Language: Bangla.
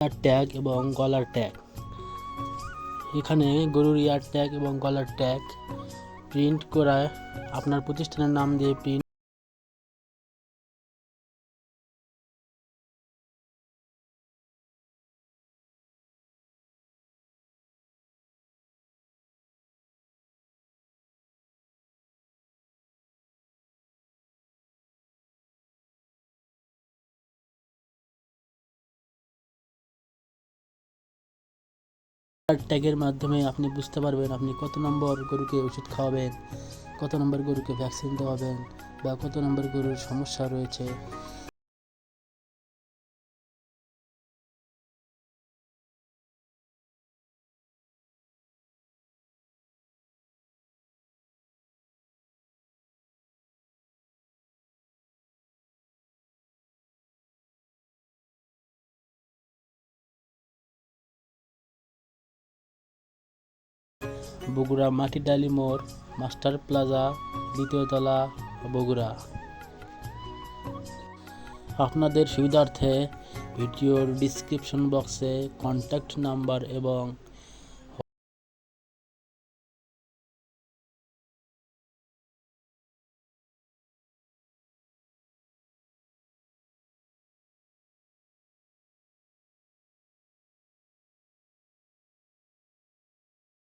ইয়ার ট্যাগ এবং গলার ট্যাগ। এখানে গরুর ইয়ার ট্যাগ এবং গলার ট্যাগ প্রিন্ট করায় আপনার প্রতিষ্ঠানের নাম দিয়ে প্রিন্ট ট্যাগের মাধ্যমে আপনি বুঝতে পারবেন আপনি কত নম্বর গরুকে ওষুধ খাওয়াবেন, কত নম্বর গরুকে ভ্যাকসিন দেওয়াবেন বা কত নম্বর গরুর সমস্যা রয়েছে। বগুড়া মাটিডালি মোড়, মাস্টার প্লাজা, দ্বিতীয় তলা, বগুড়া। আপনাদের সুবিধার্থে ভিডিওর ডিসক্রিপশন বক্সে কন্ট্যাক্ট নাম্বার এবং